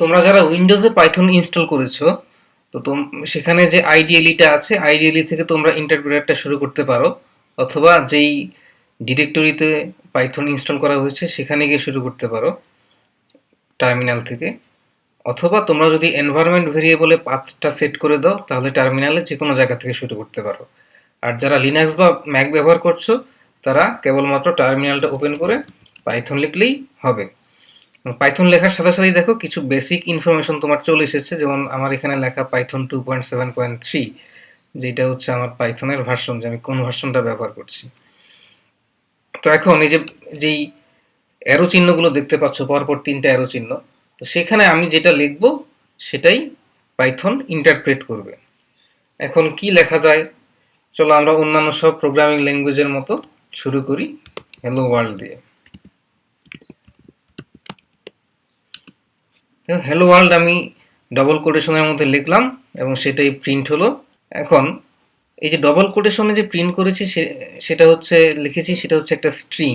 তোমরা যারা উইন্ডোজে Python install করেছ, তো সেখানে যে আইডিএলিটা আছে আইডিএলি থেকে তোমরা ইন্টারপ্রেটারটা শুরু করতে পারো। অথবা যেই ডিরেক্টরিতে পাইথন ইনস্টল করা হয়েছে, সেখানে গিয়ে শুরু করতে পারো টার্মিনাল থেকে। অথবা তোমরা যদি এনভায়রনমেন্ট ভেরিয়েবলে পাথটা সেট করে দাও, তাহলে টার্মিনালে যে কোনো জায়গা থেকে শুরু করতে পারো। আর যারা লিনাক্স বা ম্যাক ব্যবহার করছ, তারা কেবলমাত্র টার্মিনালটা ওপেন করে পাইথন লিখলেই হবে। পাইথন লেখার সাথে সাথেই দেখো কিছু বেসিক ইনফরমেশন তোমার চলে এসেছে, যেমন আমার এখানে লেখা Python two point seven point three যেটা হচ্ছে আমার পাইথনের ভার্সন যে আমি কোন ভার্সনটা ব্যবহার করছি। তো এখন এই যে, যেই অ্যারো চিহ্নগুলো দেখতে পাচ্ছ, পরপর তিনটা অ্যারো চিহ্ন, তো সেখানে আমি যেটা লিখব, সেটাই পাইথন ইন্টারপ্রেট করবে। এখন কি লেখা যায়? চলো আমরা অন্যান্য সব প্রোগ্রামিং ল্যাঙ্গুয়েজের মতো শুরু করি হ্যালো ওয়ার্ল্ড দিয়ে। হ্যালো ওয়ার্ল্ড আমি ডবল কোটেশনের মধ্যে লিখলাম এবং সেটাই প্রিন্ট হলো। এখন এই যে ডবল কোটেশনে যে প্রিন্ট করেছি সেটা হচ্ছে, লিখেছি, সেটা হচ্ছে একটা স্ট্রিং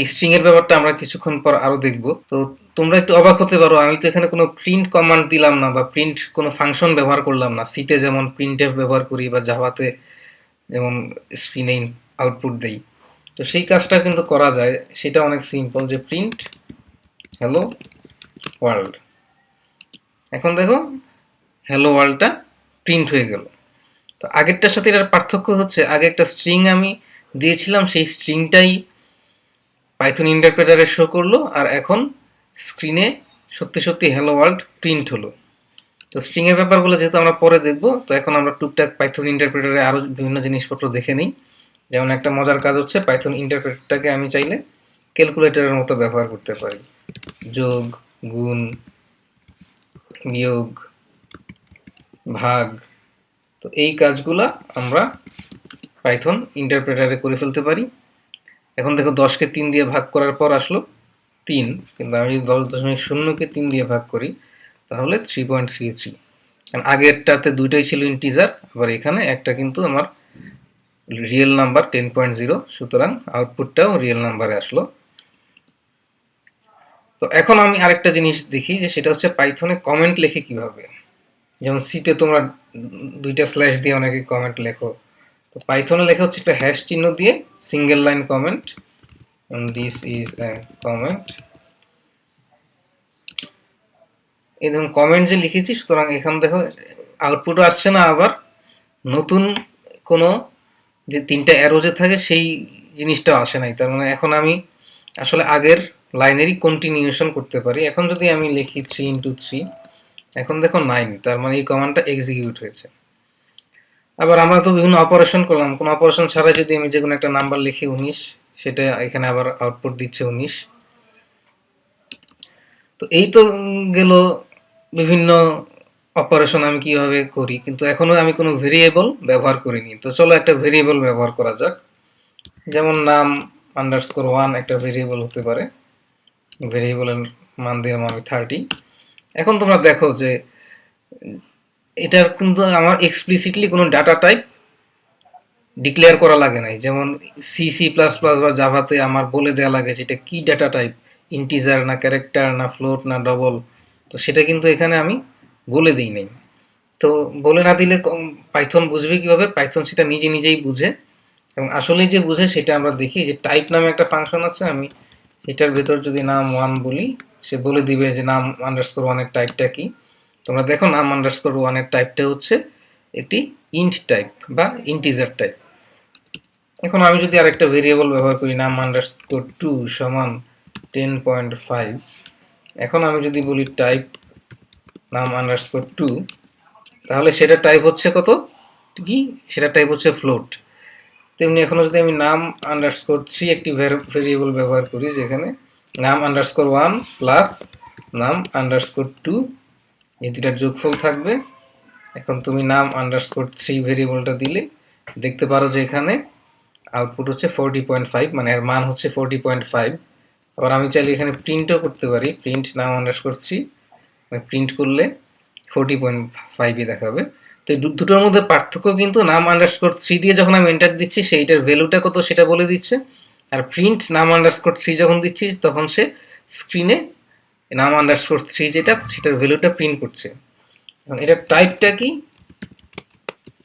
এই স্ট্রিং এর ব্যাপারটা আমরা কিছুক্ষণ পর আরও দেখব। তো তোমরা একটু অবাক হতে পারো, আমি তো এখানে কোনো প্রিন্ট কমান্ড দিলাম না বা প্রিন্ট কোনো ফাংশন ব্যবহার করলাম না। সিতে যেমন প্রিন্ট ব্যবহার করি বা জাভাতে যেমন স্ক্রিনে আউটপুট দেই। তো সেই কাজটা কিন্তু করা যায়, সেটা অনেক সিম্পল যে প্রিন্ট হ্যালো ওয়ার্ল্ড এখন দেখো হ্যালো ওয়ার্ল্ডটা প্রিন্ট হয়ে গেল। তো আগেরটার সাথে এটার পার্থক্য হচ্ছে, আগে একটা স্ট্রিং আমি দিয়েছিলাম, সেই স্ট্রিংটাই পাইথন ইন্টারপ্রেটারে শো করল, আর এখন স্ক্রিনে সত্যি সত্যি হ্যালো ওয়ার্ল্ড প্রিন্ট হলো। তো স্ট্রিংয়ের ব্যাপারগুলো যেহেতু আমরা পরে দেখব, তো এখন আমরা টুকটাক পাইথন ইন্টারপ্রেটারে আরও বিভিন্ন জিনিসপত্র দেখে নিই। যেমন একটা মজার কাজ হচ্ছে পাইথন ইন্টারপ্রেটারটাকে আমি চাইলে ক্যালকুলেটরের মতো ব্যবহার করতে পারি। যোগ, গুণ বিয়োগ ভাগ, তো এই কাজগুলা আমরা পাইথন ইন্টারপ্রেটারে করে ফেলতে পারি। এখন দেখো দশকে তিন দিয়ে ভাগ করার পর আসলো তিন, কিন্তু আমি যদি দশ দশমিক শূন্যকে তিন দিয়ে ভাগ করি, তাহলে থ্রি পয়েন্ট থ্রি থ্রি কারণ আগেরটাতে দুইটাই ছিল ইন্টিজার আবার এখানে একটা কিন্তু আমার real number ten point zero সুতরাং আউটপুটটাও রিয়েল নাম্বারে আসলো। তো এখন আমি আরেকটা জিনিস দেখি যে সেটা হচ্ছে পাইথনে কমেন্ট লেখে কীভাবে? যেমন সিতে তোমরা দুইটা স্ল্যাশ দিয়ে অনেকে কমেন্ট লেখো। তো পাইথনে লেখা হচ্ছে একটা হ্যাশ চিহ্ন দিয়ে single line comment this is comment এই ধরুন কমেন্ট যে লিখেছি, সুতরাং এখানে দেখো আউটপুটও আসছে না আবার। নতুন কোনো যে তিনটা অ্যারো যে থাকে, সেই জিনিসটাও আসে নাই। তার মানে এখন আমি আসলে আগের লাইনেরই কন্টিনিউশন করতে পারি। এখন যদি আমি লিখি থ্রি ইন্টু থ্রি এখন দেখো নাইন তার মানে এই কমান্ডটা এক্সিকিউট হয়েছে। আবার আমরা তো বিভিন্ন অপারেশন করলাম, কোনো অপারেশন ছাড়াই যদি আমি যে কোনো একটা নাম্বার লিখি উনিশ, সেটা এখানে আবার আউটপুট দিচ্ছে উনিশ। তো এই তো গেল বিভিন্ন অপারেশন আমি কীভাবে করি, কিন্তু এখনও আমি কোনো ভেরিয়েবল ব্যবহার করিনি। তো চলো একটা ভেরিয়েবল ব্যবহার করা যাক। যেমন নাম আন্ডারস্কোর ওয়ান একটা ভেরিয়েবল হতে পারে। ভেরিয়েবলের মান দিলাম আমি থার্টি এখন তোমরা দেখো যে এটার কিন্তু আমার এক্সপ্লিসিটলি কোনো ডাটা টাইপ ডিক্লেয়ার করা লাগে নাই। যেমন সি সি প্লাস প্লাস বা জাভাতে আমার বলে দেওয়া লাগে যে এটা কি ডাটা টাইপ ইন্টিজার না ক্যারেক্টার না ফ্লোট না ডবল তো সেটা কিন্তু এখানে আমি বলে দিই নাই। তো বলে না দিলে পাইথন বুঝবে কীভাবে? পাইথন সেটা নিজে নিজেই বুঝে। এবং আসলে যে বুঝে সেটা আমরা দেখি যে টাইপ নামে একটা ফাংশন আছে, আমি এটার ভেতর যদি নাম ওয়ান বলি, সে বলে দিবে যে নাম আন্ডারস্কোর ওয়ানের টাইপটা কি? তোমরা দেখো নাম আন্ডারস্কোর ওয়ানের টাইপটা হচ্ছে একটি ইন্ট টাইপ বা ইন্টিজার টাইপ এখন আমি যদি আরেকটা ভেরিয়েবল ব্যবহার করি, নাম আন্ডারস্কোর টু সমান টেন পয়েন্ট ফাইভ এখন আমি যদি বলি টাইপ নাম আন্ডারস্কোর টু তাহলে সেটা টাইপ হচ্ছে কত? কি? সেটা টাইপ হচ্ছে ফ্লোট তেমনি এখনও যদি আমি নাম আন্ডারস্কোর থ্রি একটি ভেরিয়েবল ব্যবহার করি যেখানে num underscore one plus num underscore two এই দুটার যোগফল থাকবে। এখন তুমি নাম আন্ডারস্কোর থ্রি ভেরিয়েবলটা দিলে দেখতে পারো যে এখানে আউটপুট হচ্ছে ফোরটি পয়েন্ট ফাইভ মানে এর মান হচ্ছে ফোরটি পয়েন্ট ফাইভ আবার আমি চাইলে এখানে প্রিন্টও করতে পারি প্রিন্ট নাম আন্ডারস্কোর থ্রি মানে প্রিন্ট করলে ফোরটি পয়েন্ট ফাইভই দেখাবে। তো দুটোর মধ্যে পার্থক্য কিন্তু নাম আন্ডারস্কোর থ্রি দিয়ে যখন আমি এন্টার দিচ্ছি, সেইটার ভ্যালুটা কত সেটা বলে দিচ্ছে। আর প্রিন্ট নাম আন্ডারস্কোর থ্রি যখন দিচ্ছি, তখন সে স্ক্রিনে নাম আন্ডারস্কোর থ্রি যেটা, সেটার ভ্যালুটা প্রিন্ট করছে। এখন এটার টাইপটা কি?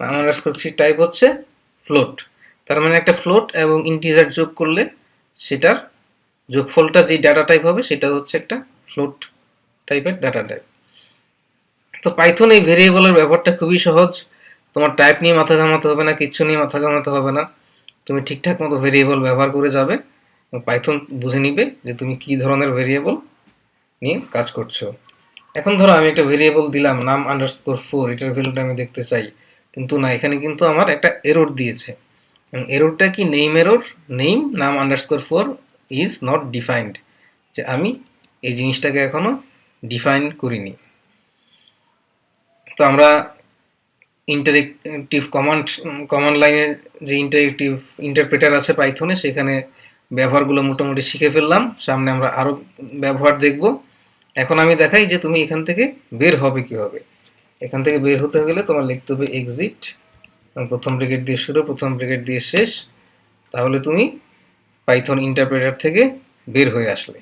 নাম আন্ডারস্কোর থ্রি টাইপ হচ্ছে ফ্লোট তার মানে একটা ফ্লোট এবং ইন্টিজার যোগ করলে সেটার যোগফলটা যে ডাটা টাইপ হবে, সেটা হচ্ছে একটা ফ্লোট টাইপের ডাটা টাইপ তো পাইথন এই ভেরিয়েবলের ব্যবহারটা খুবই সহজ। তোমার টাইপ নিয়ে মাথা ঘামাতে হবে না কিচ্ছু নিয়ে মাথা ঘামাতে হবে না। তুমি ঠিকঠাক মতো ভেরিয়েবল ব্যবহার করে যাবে পাইথন বুঝে নিবে যে তুমি কি ধরনের ভেরিয়েবল নিয়ে কাজ করছ। এখন ধরো আমি একটা ভেরিয়েবল দিলাম, নাম আন্ডারস্কোর ফোর এটার ভ্যালুটা আমি দেখতে চাই। কিন্তু না, এখানে কিন্তু আমার একটা এরর দিয়েছে। এররটা কি নেইম এরর নেইম নাম underscore four is not defined যে আমি এই জিনিসটাকে এখনও ডিফাইন করিনি। তো আমরা ইন্টারেক্টিভ কমান্ড কমান্ড লাইনের যে ইন্টারেক্টিভ ইন্টারপ্রেটার আছে পাইথনে সেখানে ব্যবহারগুলো মোটামুটি শিখে ফেললাম। সামনে আমরা আরও ব্যবহার দেখব। এখন আমি দেখাই যে তুমি এখান থেকে বের হবে কীভাবে। এখান থেকে বের হতে গেলে তোমার লিখতে হবে এক্সিট প্রথম ব্রেকেট দিয়ে শুরু, প্রথম ব্রেকেট দিয়ে শেষ। তাহলে তুমি পাইথন ইন্টারপ্রেটার থেকে বের হয়ে আসলে।